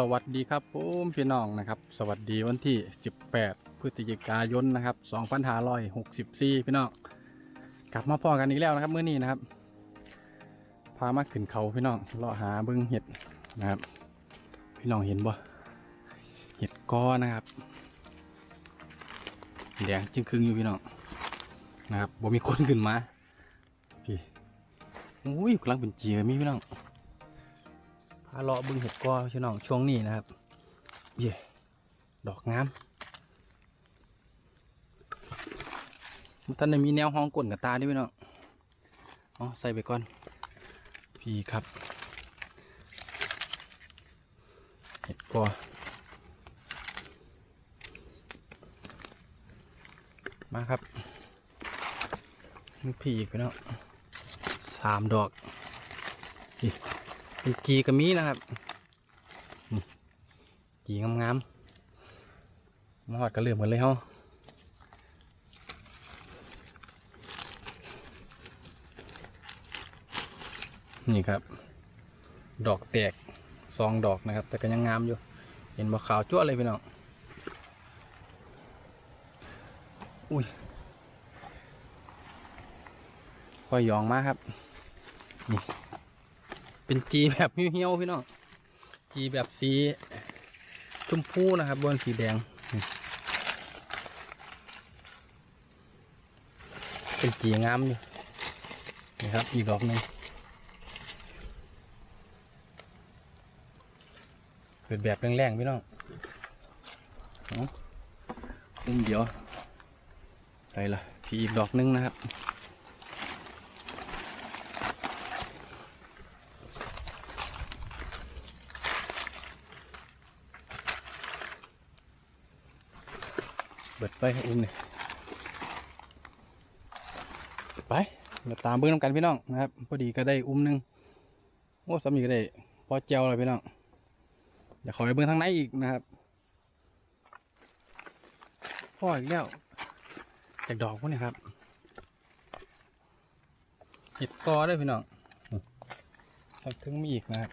สวัสดีครับผมพี่น้องนะครับ สวัสดีวันที่ 18 พฤศจิกายนนะครับ2564 พี่น้องกลับมาพอกันอีกแล้วนะครับมื้อนี้นะครับ พามาขึ้นเขาพี่น้องเลาะหาเบิ้งเห็ดนะครับ พี่น้องเห็นบ่เห็ดก้อนะครับแดงจึงครึ่งอยู่พี่น้องนะครับบ่มีคนขึ้นมาพี่อุ้ยกำลังเป็นเจียมีพี่น้อง พาเลาะบึงเห็ดกอพี่น้องช่วงนี้นะครับเย่ดอกงามท่านมีแนวห้องกลนกับตาด้วยพี่น้องอ๋อใส่ไปก่อน พี่ครับ เห็ดกอมาครับพี่อีกพี่น้องสามดอกนี่ เป็นจีกระมีนะครับนี่จีงามๆมาหอดกระเหลื่อมกันเลยเฮานี่ครับ ดอกแตกสองดอกนะครับ แต่ก็ยังงามอยู่ เห็นบ่ขาวจั่วเลยพี่น้องอุ้ยค่อยยองมาครับนี่ เป็นจีแบบเหี่ยวๆพี่น้องจีแบบสีชมพูนะครับบนสีแดง เป็นจีงามอยู่นี่ครับอีกดอกหนึ่งเกิดแบบแรงๆพี่น้องอาอุ้มเดียวไปละพี่อีกดอกหนึงนะครับ ดไปอุ้มเลยไปเดี๋ยวตามเบิ้งน้ำกันพี่น้องนะครับพอดีก็ได้อุ้มหนึงโอ้สามีก็ได้พอเจียวเลยพี่น้องเดี๋ยวขอไปเบิ้งทางไหนอีกนะครับพ่ออีกแล้วจากดอกพวกนี้ครับเห็ดกอได้พี่น้องถึงมีอีกนะครับ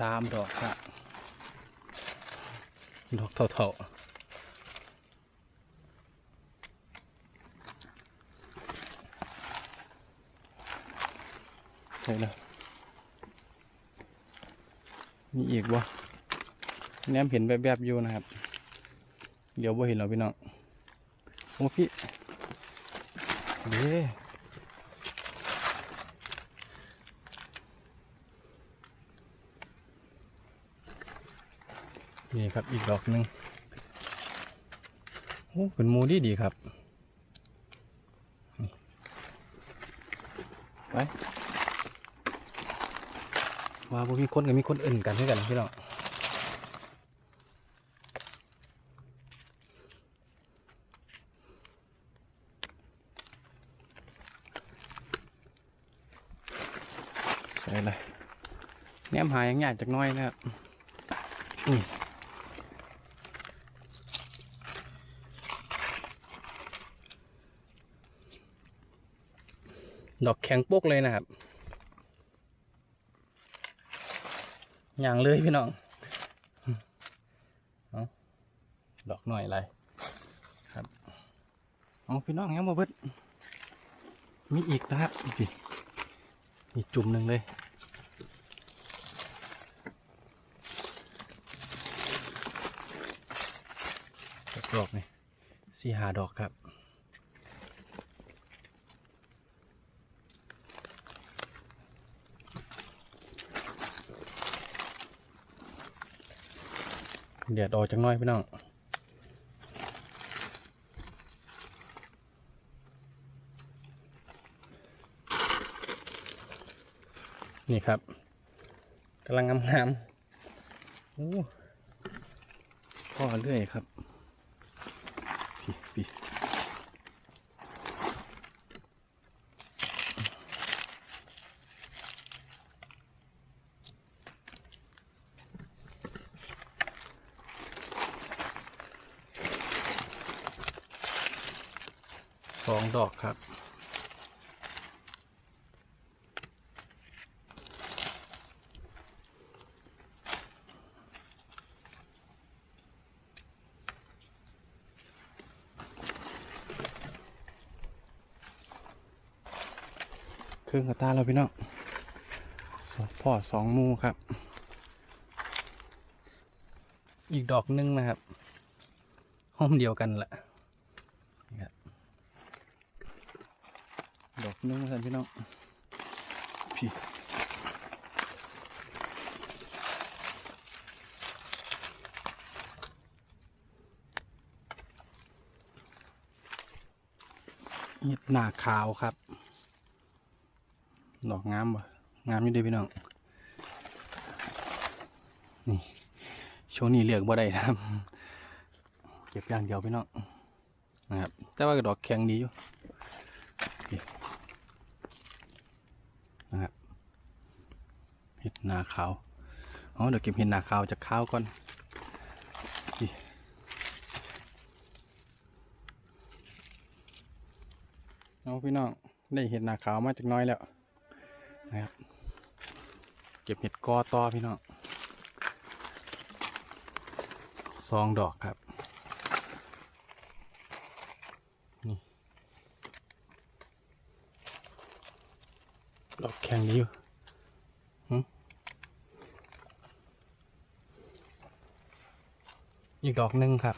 สามดอกครับดอกเท่าๆใช่แล้วมีอีกวะแนมเห็นแบบๆอยู่นะครับ เดี๋ยวบ่เห็นหรอพี่น้องโอ้พี่เด้ นี่ครับอีกดอกหนึ่งโอ้เป็นมูดีดีครับไปว่าบ่มีคนกับมีคนอื่นกันด้วยกันพี่น้องใช่เลยแนมหายังยากจากน้อยนะครับนี่ ดอกแข็งโป๊กเลยนะครับอย่างเลยพี่น้องเอาดอกหน่อยอะไรครับเอาพี่น้องยังมาเบิดมีอีกนะครับพี่มีจุ่มหนึ่งเลยดอกนี่สี่หาดอกครับ เดี๋ยวออกจังน้อยพี่น้องนี่ครับกำลังงามๆโอ้พ่อเรื่อยครับพี่พี่ องดอกครับ เครึ่องกระตาเราพี่น้องสองพ่อสองมูครับ อีกดอกหนึงนะครับห้อมเดียวกันแหละนี่ครับ ดอกนึงท่านพี่น้องพี่เห็ดหน้าขาวครับ ดอกงามบ่งามอยู่ด้อพี่น้อง นี่ ช่วงนี้เลือกบ่ได้ครับ เก็บอย่างเดียวพี่น้อง นะครับ แต่ว่าดอกแข็งดีอยู่ นะครับเห็ดนาขาวอ๋อเดี๋ยวเก็บเห็ดนาขาวจากข้าวก่อนนี่เอาพี่น้องได้เห็ดนาขาวมาจากน้อยแล้วนะครับ เก็บเห็ดกอต่อพี่น้องสองดอกครับ ดอกแข็งดีอยู่อีกดอกหนึ่งครับ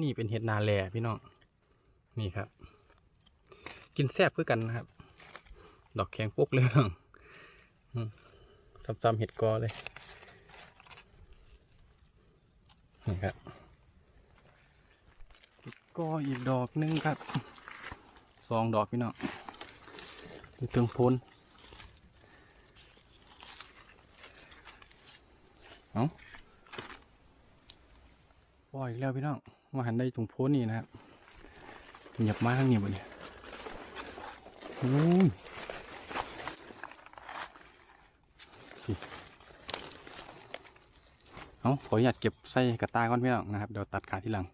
นี่เป็นเห็ดนาแลพี่น้อง นี่ครับ กินแซ่บเพื่อกันนะครับ ดอกแข็งปุ๊กเลยน้องอืมจำๆเห็ดกอเลย นี่ครับ กออีกดอกหนึงครับสองดอกพี่น้องอยู่เทิงพ้นเอาปล่อยอีกแล้วพี่น้องมาหันได้ตรงพ้นนี่นะครับหยับมาทางนี้บ่เนี่ยโอ้ยเอาขออนุญาตเก็บใส่กระตาก่อนพี่น้องนะครับ เดี๋ยวตัดขาทีหลัง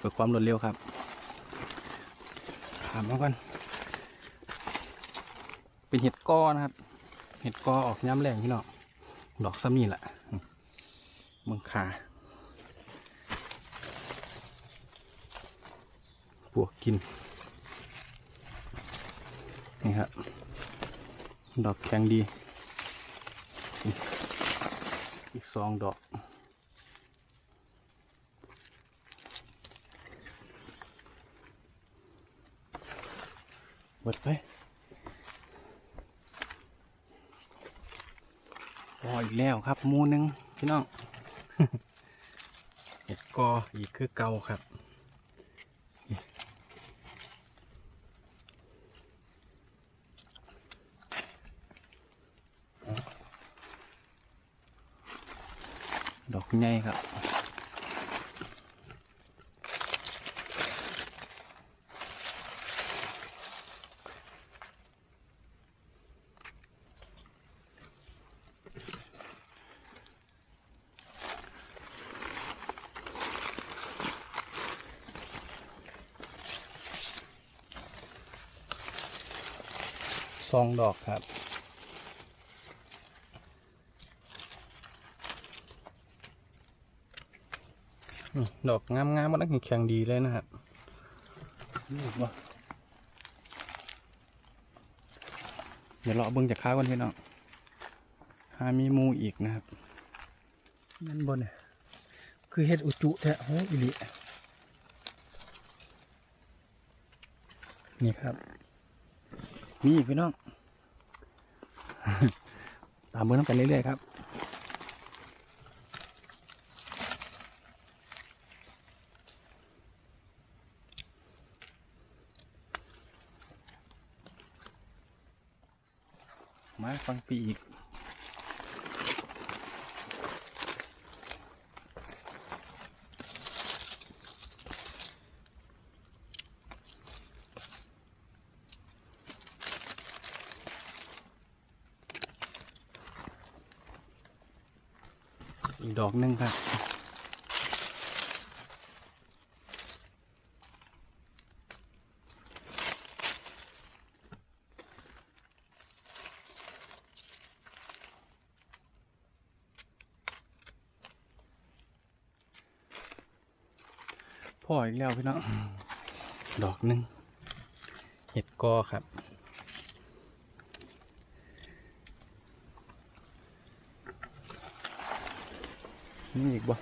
เพื่อความรวดเร็วครับขามมาก่อนเป็นเห็ดก้อนะครับ เห็ดก้อออกย้ำแรงพี่น้องดอกซ้ำนี่แหละเมืองขาปวกกิน นี่ครับ ดอกแข็งดี อีกสองดอก หมดไปรออีกแล้วครับมูนึงพี่น้องเห็ดกออีกคือเก่าครับดอกใหญ่ครับ ซองดอกครับอืมดอกงามๆมันแข็งๆดีเลยนะครับนี่บ่เดี๋ยวเราเบิ่งจากข้าวกันพี่น้องหามีหมูอีกนะครับนั่นบนเนี่ยคือเฮ็ดอุจุแท้โหอิลินี่ครับ นี่พี่น้อง ตามเบอร์น้ำกันเรื่อยๆครับมาฟังปีอีก อ อกนึงครับ พ่ออีกแล้วพี่น้อง ดอกหนึ่งเห็ดกอครับ นี่อีกบ่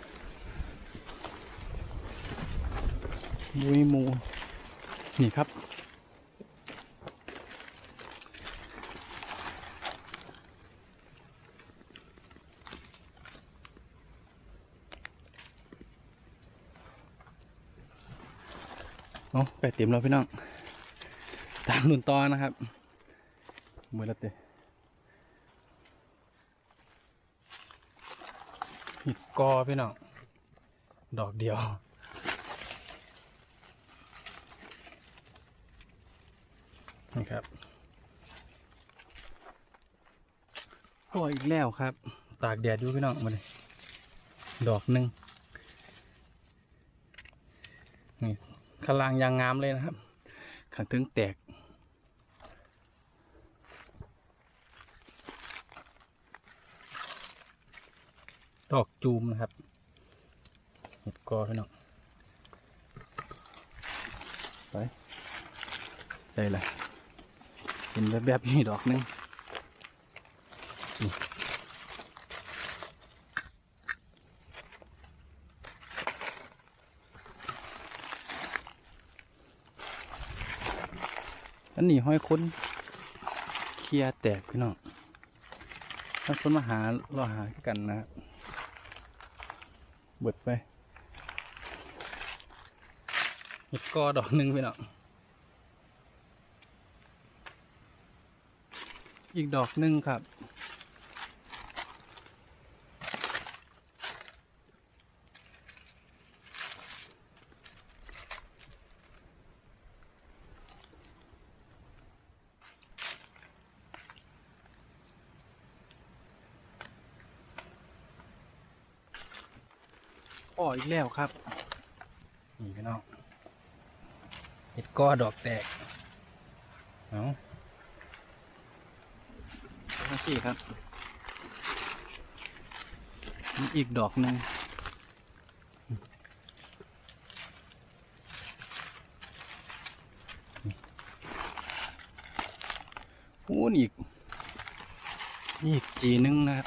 มุยมู นี่ครับ เอาไปเต็มแล้วพี่น้อง ตามนุ่นต่อนะครับมือละเตะ หิดกอพี่น้องดอกเดียว นี่ครับโอ้อีกแล้วครับ ตากแดดอยู่พี่น้องมาเลยดอกหนึ่งนี่ขางลางยางงามเลยนะครับขังถึงแตก ดอกจูมนะครับเห็ดกอพี่น้องไปได้เลยเห็นแบบแบบๆนี้ดอกหนึงนี่อันนี้ห้อยค้นเคลียแตกพี่น้องถ้าคนมาหาเราหากันนะครับ เบิดไปเห็ดกอดอกหนึ่งพี่น้องอีกดอกหนึ่งครับ แล้วครับนี่พี่น้องเห็ดก้อดอกแตกเอาเอาสิครับมีอีกดอกหนึ่งโอ้นี่อีกนี่อีกจีหนึงนะครับ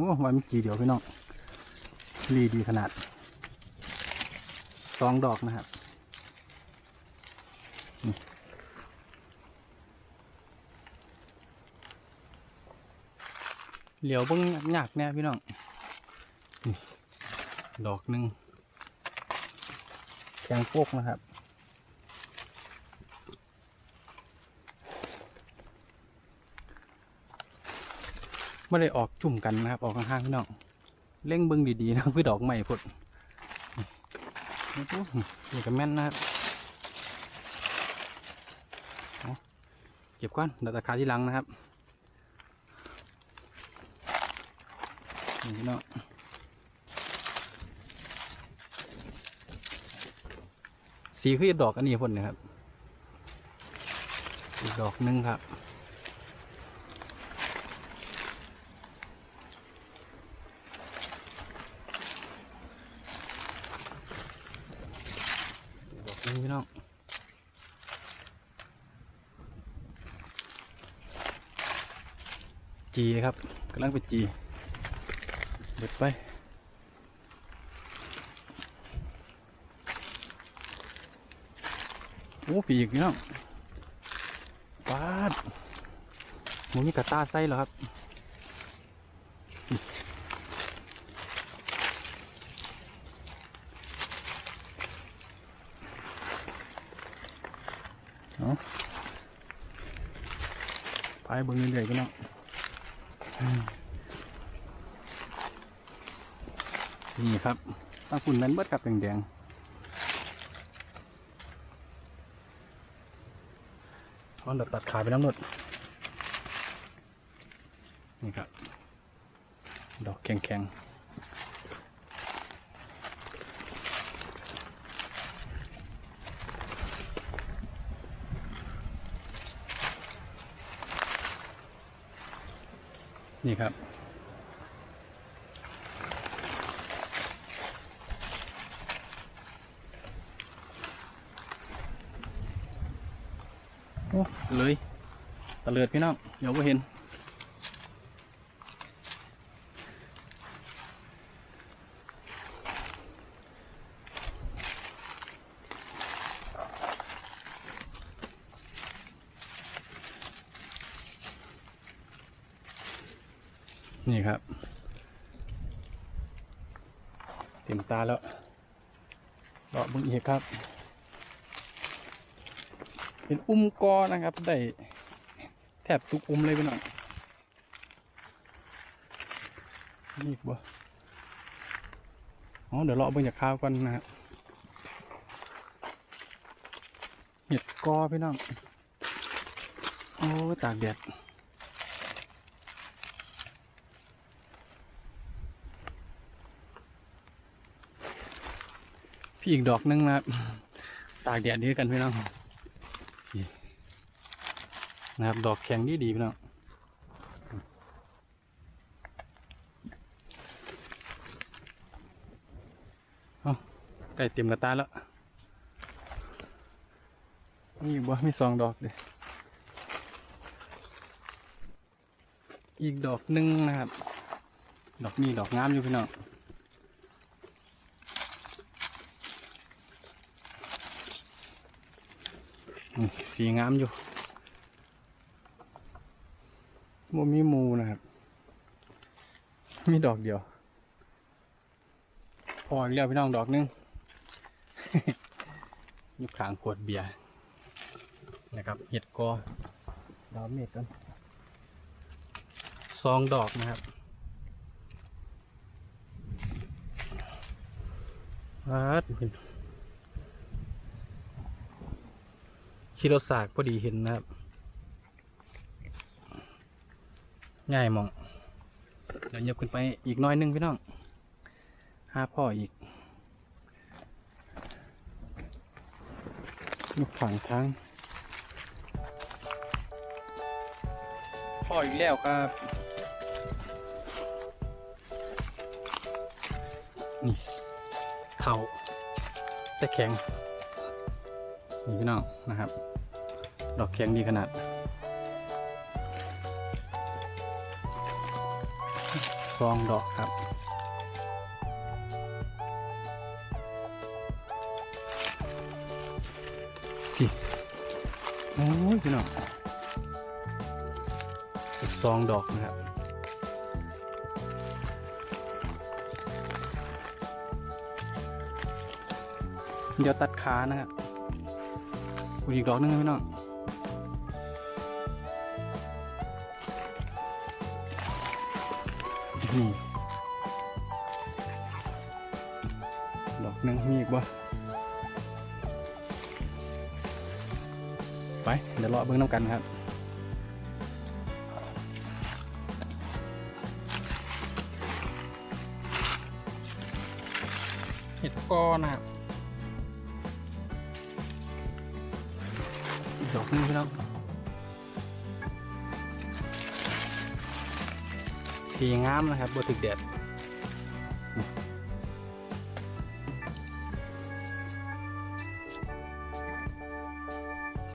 อ้ไว้มีกี่เดียวพี่น้องรีดีขนาดสองดอกนะครับเหลียวเบิ้งยากแน่พี่น้องดอกหนึ่งแข็งโปกนะครับ ไม่ได้ออกจุ่มกันนะครับ ออกข้างๆพี่น้องเล่งเบิ้งดีๆนะคือดอกใหม่พดนี่ปุ๊บนี่ก็แม่นนะครับเอาเก็บก้อนเดี๋ยวตะคาที่ลังนะครับนี่พี่น้องสีคือดอกอันนี้พ่นนะครับอีกดอกหนึงครับ ดอกนึงพี่น้อง จีครับกำลังไปจีเด็ดไปโอ้ปีกพี่น้องปาดหมูนี่กระตาไส้เหรอครับ เอาไปเบิ่งเรื่อยๆกันเนาะอืมนี่ครับ ฝุ่นแมนเบิดครับแดงๆตอนตัดขาไปน้ำหนดนี่ครับ ดอกแข็งๆนี่ครับ เลยตะเลิดพี่น้องเดี๋ยวก็เห็น นี่ครับ เต็มตาแล้วเลาะบึงอีกครับ เป็นอุ้มกอนะครับ ได้แทบทุกอุ้มเลยพี่น้องนี่บ่อ๋อเดี๋ยวเลาะเบิ่งจากข้าวก่อนนะครับเห็ดกอพี่น้อง โอ้ตากแดดพี่อีกดอกนึงนะครับ ตากแดดนี้กันพี่น้อง นะครับดอกแข็งดีดีพี่น้องเอาใกล้เต็มกระตาแล้วนี่บ่มีสองดอกเลยอีกดอกหนึ่งนะครับ ดอกนี้ดอกงามอยู่พี่น้องสีงามอยู่ โมมีมูนะครับ มีดอกเดียว พออีกแล้วพี่น้องดอกหนึงยู่ขางขวดเบียร์นะครับ เห็ดกอดาวเม็ดกันสองดอกนะครับวัดคิโรสากพอดีเห็นนะครับ ง่ายมอง เดี๋ยวยกขึ้นไปอีกน้อยนึงพี่น้องห้าพ่ออีกยกผังทางพ่ออีกแล้วครับ นี่เท่าแต่แข็ง นี่พี่น้องนะครับ ดอกแข็งดีขนาด ซองดอกครับ พี่โอ้ยพี่น้องอีกซองดอกนะครับเดี๋ยวตัดขานะครับอีกดอกหนึงนะพี่น้อง นี่ดอกหนึ่งมีอีกบ่ไป เดี๋ยวเลาะเบิ้งน้ำกันครับเห็ดก้อนะครับดอกนึงพี่น้อง ทีงามนะครับบถึกแดด